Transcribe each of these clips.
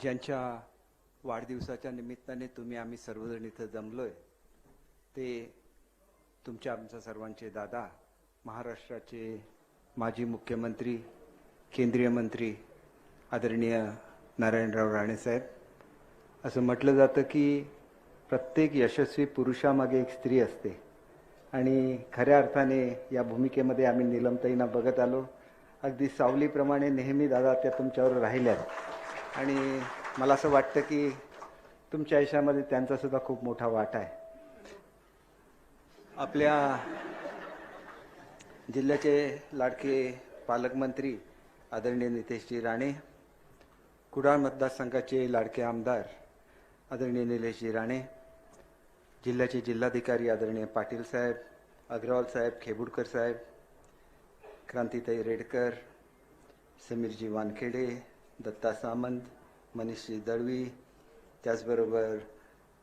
ज्यांच्या वाढदिवसाच्या निमित्ताने तुम्ही आम्ही सर्वजण इथं जमलोय ते तुमच्या आमच्या सर्वांचे दादा महाराष्ट्राचे माजी मुख्यमंत्री केंद्रीय मंत्री आदरणीय नारायणराव राणेसाहेब असं म्हटलं जातं की प्रत्येक यशस्वी पुरुषामागे एक स्त्री असते आणि खऱ्या अर्थाने या भूमिकेमध्ये आम्ही निलमताईंना बघत आलो. अगदी सावलीप्रमाणे नेहमी दादा त्या तुमच्यावर राहिल्यात. आणि मला असं वाटतं की तुमच्या आयुष्यामध्ये त्यांचा सुद्धा खूप मोठा वाटा आहे. आपल्या जिल्ह्याचे लाडके पालकमंत्री आदरणीय नितेशजी राणे कुडाळ मतदारसंघाचे लाडके आमदार आदरणीय निलेशजी राणे जिल्ह्याचे जिल्हाधिकारी आदरणीय पाटील साहेब अग्रवाल साहेब खेबुडकर साहेब क्रांतीताई रेडकर समीरजी वानखेडे दत्ता सामंत मनीषजी दळवी त्याचबरोबर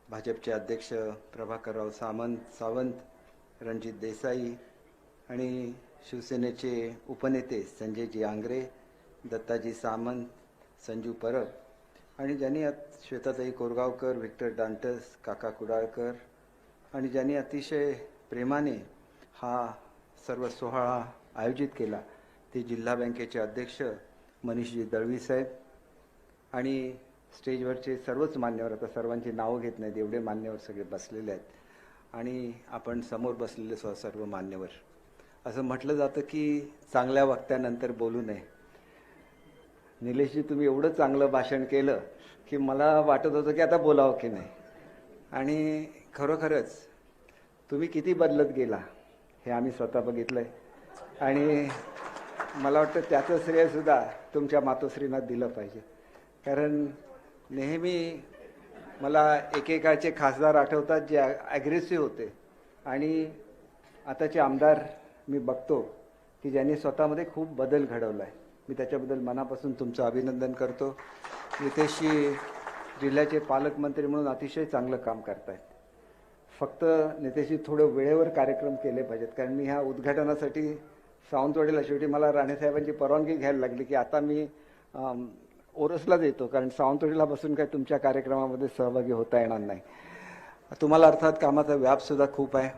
भाजपचे अध्यक्ष प्रभाकरराव सामंत सावंत रणजित देसाई आणि शिवसेनेचे उपनेते संजयजी आंग्रे दत्ताजी सामंत संजू परब आणि ज्यांनी आत श्वेताताई कोरगावकर विक्टर डांटस काका कुडाळकर आणि ज्यांनी अतिशय प्रेमाने हा सर्व सोहळा आयोजित केला ते जिल्हा बँकेचे अध्यक्ष मनीषजी दळवी साहेब. आणि स्टेजवरचे सर्वच मान्यवर आता सर्वांची नावं घेत नाहीत एवढे मान्यवर सगळे बसलेले आहेत. आणि आपण समोर बसलेले स्व सर्व मान्यवर. असं म्हटलं जातं की चांगल्या वक्त्यानंतर बोलू नये. निलेशजी तुम्ही एवढं चांगलं भाषण केलं की मला वाटत होतं की आता बोलावं की नाही. आणि खरोखरच तुम्ही किती बदलत गेला हे आम्ही स्वतः बघितलं आहे आणि मला वाटतं त्याचं श्रेयसुद्धा तुमच्या मातोश्रींना दिलं पाहिजे. कारण नेहमी मला एकेकाळचे खासदार आठवतात जे ॲग्रेसिव्ह होते. आणि आताचे आमदार मी बघतो की ज्यांनी स्वतःमध्ये खूप बदल घडवला आहे. मी त्याच्याबद्दल मनापासून तुमचं अभिनंदन करतो. नितेशजी जिल्ह्याचे पालकमंत्री म्हणून अतिशय चांगलं काम करतायत. फक्त नितेशजी थोडं वेळेवर कार्यक्रम केले पाहिजेत. कारण मी ह्या उद्घाटनासाठी सावंतवाडीला शेवटी मला राणेसाहेबांची परवानगी घ्यायला लागली की आता मी ओरसलाच येतो. कारण सावंतवाडीला बसून काय तुमच्या कार्यक्रमामध्ये सहभागी होता येणार नाही. तुम्हाला अर्थात कामाचा व्यापसुद्धा खूप आहे.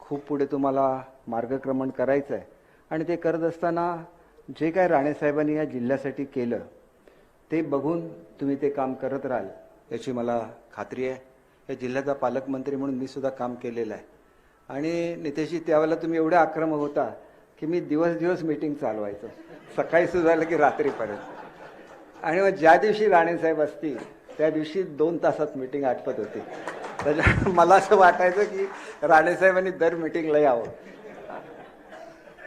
खूप पुढे तुम्हाला मार्गक्रमण करायचं आहे. आणि ते करत असताना जे काय राणेसाहेबांनी या जिल्ह्यासाठी केलं ते बघून तुम्ही ते काम करत राहाल याची मला खात्री आहे. या जिल्ह्याचा पालकमंत्री म्हणून मी सुद्धा काम केलेलं आहे. आणि नितेशजी त्यावेळेला तुम्ही एवढे आक्रमक होता. की मी दिवस दिवस मीटिंग चालवायचो. सकाळी सुरू झालं की रात्रीपर्यंत. आणि मग ज्या दिवशी राणेसाहेब असतील त्या दिवशी दोन तासात मीटिंग आटपत होती. त्याच्या मला असं वाटायचं की राणेसाहेबांनी दर मिटिंगला यावं.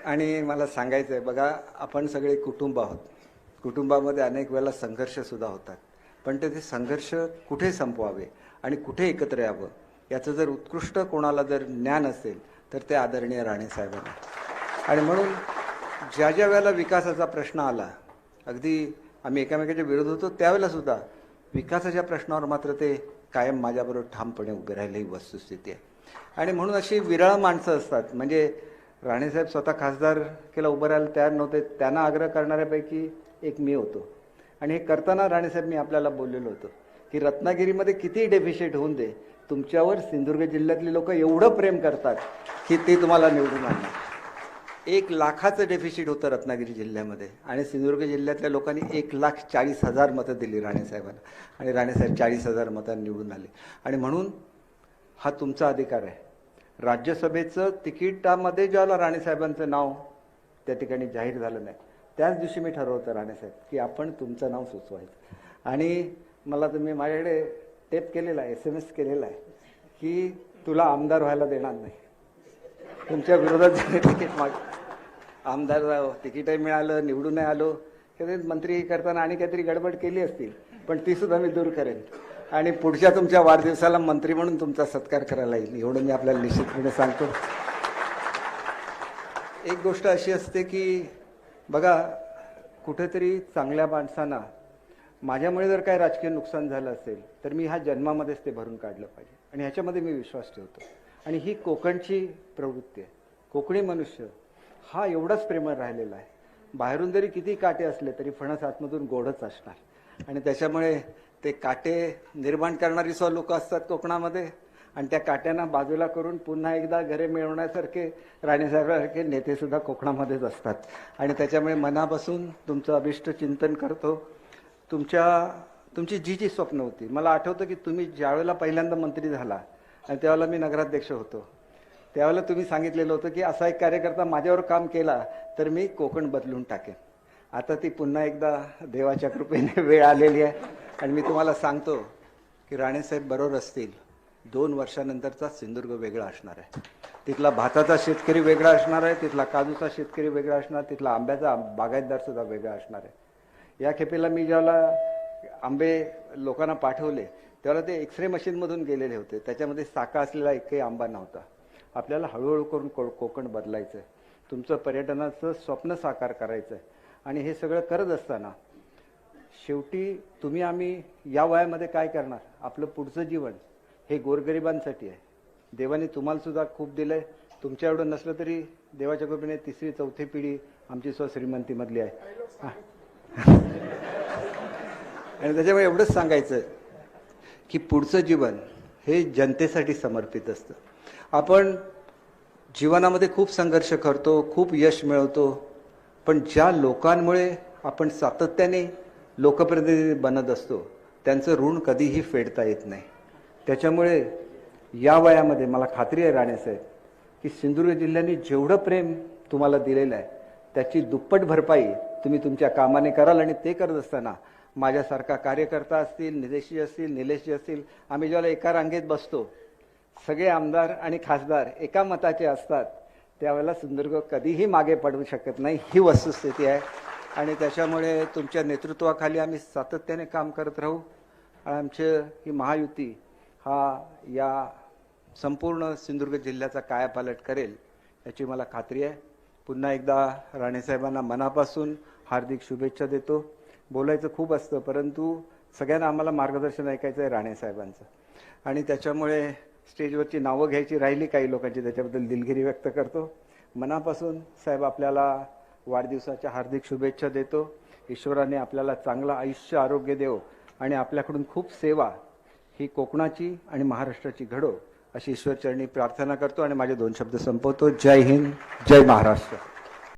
आणि मला सांगायचं आहे बघा आपण सगळे कुटुंब आहोत. कुटुंबामध्ये अनेक वेळेला संघर्षसुद्धा होतात. पण ते ते संघर्ष कुठे संपवावे आणि कुठे एकत्र यावं याचं जर उत्कृष्ट कोणाला जर ज्ञान असेल तर ते आदरणीय राणेसाहेबांना आणि म्हणून ज्या ज्या वेळेला विकासाचा प्रश्न आला अगदी आम्ही एकामेकाच्या विरोध होतो त्यावेळेलासुद्धा विकासाच्या प्रश्नावर मात्र ते कायम माझ्याबरोबर ठामपणे उभे राहिले ही वस्तुस्थिती आहे. आणि म्हणून अशी विरळ माणसं असतात. म्हणजे राणेसाहेब स्वतः खासदार केला उभं राहायला तयार नव्हते. त्यांना आग्रह करणाऱ्यापैकी एक मी होतो. आणि हे करताना राणेसाहेब मी आपल्याला बोललेलो होतो की रत्नागिरीमध्ये किती डेफिशिट होऊन दे तुमच्यावर सिंधुदुर्ग जिल्ह्यातली लोक एवढं प्रेम करतात की ते तुम्हाला निवडून आणणार. एक लाखाचं डेफिसिट होतं रत्नागिरी जिल्ह्यामध्ये. आणि सिंधुदुर्ग जिल्ह्यातल्या लोकांनी एक लाख चाळीस हजार मतं दिली राणेसाहेबांना. आणि राणेसाहेब चाळीस हजार मतांनी निवडून आले. आणि म्हणून हा तुमचा अधिकार आहे. राज्यसभेचं तिकिटामध्ये ज्याला राणेसाहेबांचं नाव त्या ठिकाणी जाहीर झालं नाही त्याच दिवशी मी ठरवलं राणेसाहेब की आपण तुमचं नाव सुचवायचं. आणि मला तुम्ही माझ्याकडे टेप केलेला आहे एस एम एस केलेला आहे की तुला आमदार व्हायला देणार नाही. तुमच्या विरोधात तिकीट माग. आमदार तिकीटही मिळालं निवडून आलो. कधी मंत्री करताना आणि काहीतरी गडबड केली असतील पण ती सुद्धा मी दूर करेन. आणि पुढच्या तुमच्या वाढदिवसाला मंत्री म्हणून तुमचा सत्कार करायला येईल. एवढं मी आपल्याला निश्चितपणे सांगतो. एक गोष्ट अशी असते की बघा कुठेतरी चांगल्या माणसांना माझ्यामुळे जर काय राजकीय नुकसान झालं असेल तर मी ह्या जन्मामध्येच ते भरून काढलं पाहिजे. आणि ह्याच्यामध्ये मी विश्वास ठेवतो. आणि ही कोकणची प्रवृत्ती आहे. कोकणी मनुष्य हा एवढाच प्रेमळ राहिलेला आहे. बाहेरून जरी किती काटे असले तरी फणस आतमधून गोडच असणार. आणि त्याच्यामुळे ते काटे निर्माण करणारी सो लोक असतात कोकणामध्ये. आणि त्या काट्यांना बाजूला करून पुन्हा एकदा घरे मिळवण्यासारखे राहण्यासारखे नेतेसुद्धा कोकणामध्येच असतात. आणि त्याच्यामुळे मनापासून तुमचं अभिष्ट चिंतन करतो. तुमच्या तुमची जी जी स्वप्न होती मला आठवतं की तुम्ही ज्यावेळेला पहिल्यांदा मंत्री झाला आणि त्यावेळेला मी नगराध्यक्ष होतो. त्यावेळेला तुम्ही सांगितलेलं होतं की असा एक कार्यकर्ता माझ्यावर काम केला तर मी कोकण बदलून टाकेन. आता ती पुन्हा एकदा देवाच्या कृपेने वेळ आलेली आहे. आणि मी तुम्हाला सांगतो की राणेसाहेब बरोबर असतील दोन वर्षानंतरचा सिंधुदुर्ग वेगळा असणार आहे. तिथला भाताचा शेतकरी वेगळा असणार आहे तिथला काजूचा शेतकरी वेगळा असणार तिथला आंब्याचा बागायतदार सुद्धा वेगळा असणार आहे. या खेपेला मी ज्यावेळेला आंबे लोकांना पाठवले त्यावेळेला ते एक्सरे मशीनमधून गेलेले होते. त्याच्यामध्ये साका असलेला एकही आंबा नव्हता. आपल्याला हळूहळू करून को कोकण बदलायचं आहे तुमचं पर्यटनाचं स्वप्न साकार करायचं आहे आणि हे सगळं करत असताना शेवटी तुम्ही आम्ही या वयामध्ये काय करणार? आपलं पुढचं जीवन हे गोरगरिबांसाठी आहे. देवाने तुम्हालासुद्धा खूप दिलं आहे तुमच्या एवढं नसलं तरी देवाच्या कृपेने तिसरी चौथी पिढी आमची स्व श्रीमंतीमधली आहे आणि त्याच्यामुळे एवढंच सांगायचं की पुढचं जीवन हे जनतेसाठी समर्पित असतं. आपण जीवनामध्ये खूप संघर्ष करतो खूप यश मिळवतो पण ज्या लोकांमुळे आपण सातत्याने लोकप्रतिनिधी बनत असतो त्यांचं ऋण कधीही फेडता येत नाही. त्याच्यामुळे या वयामध्ये मला खात्री आहे राणेसाहेब की सिंधुदुर्ग जिल्ह्याने जेवढं प्रेम तुम्हाला दिलेलं आहे त्याची दुप्पट भरपाई तुम्ही तुमच्या कामाने कराल आणि ते करत असताना माझ्यासारखा कार्यकर्ता असतील निदेशी असतील निलेशी असतील आम्ही ज्यावेळेला एका रांगेत बसतो सगळे आमदार आणि खासदार एका मताचे असतात त्यावेळेला सिंधुदुर्ग कधीही मागे पडू शकत नाही ही वस्तुस्थिती आहे. आणि त्याच्यामुळे तुमच्या नेतृत्वाखाली आम्ही सातत्याने काम करत राहू. आणि आमची ही महायुती हा या संपूर्ण सिंधुदुर्ग जिल्ह्याचा कायापालट करेल याची मला खात्री आहे. पुन्हा एकदा राणेसाहेबांना मनापासून हार्दिक शुभेच्छा देतो. बोलायचं खूप असतं परंतु सगळ्यांना आम्हाला मार्गदर्शन ऐकायचं आहे राणेसाहेबांचं आणि त्याच्यामुळे स्टेजवरची नावं घ्यायची राहिली काही लोकांची त्याच्याबद्दल दिलगिरी व्यक्त करतो. मनापासून साहेब आपल्याला वाढदिवसाच्या हार्दिक शुभेच्छा देतो. ईश्वराने आपल्याला चांगलं आयुष्य आरोग्य देव आणि आपल्याकडून खूप सेवा ही कोकणाची आणि महाराष्ट्राची घडो अशी ईश्वरचरणी प्रार्थना करतो आणि माझे दोन शब्द संपवतो. जय हिंद जय महाराष्ट्र.